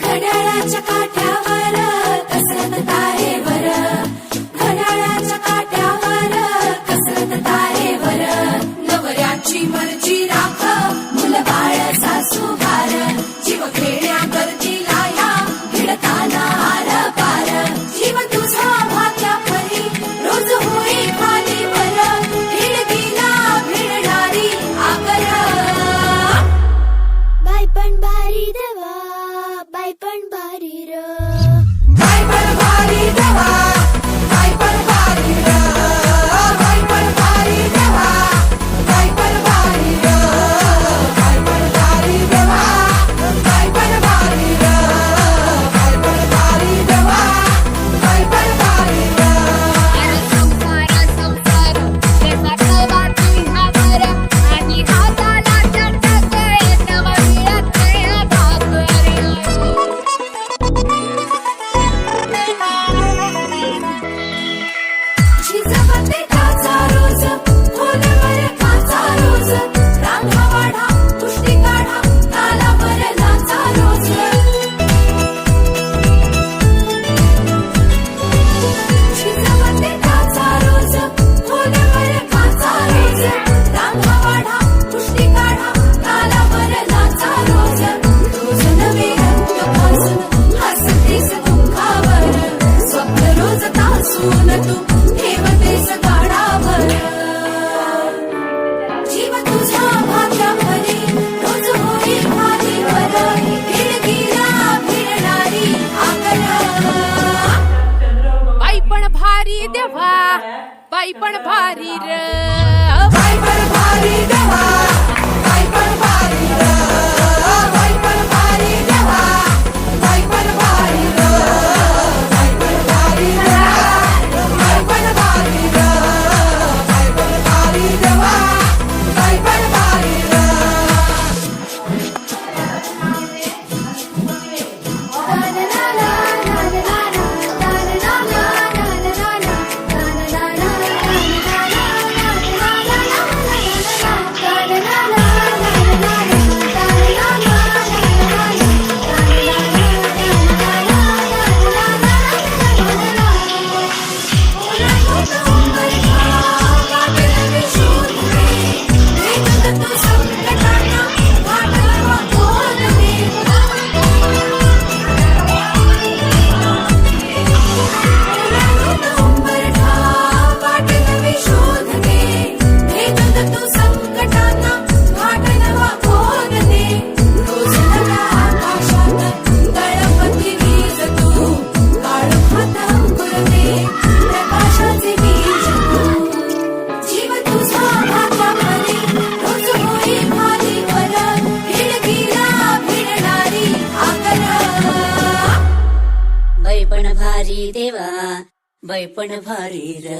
घड्याळाच्या काठ्यावर बाई पण भारी रे. बाई पण भारी रे. भारी देवा बैपण भारी र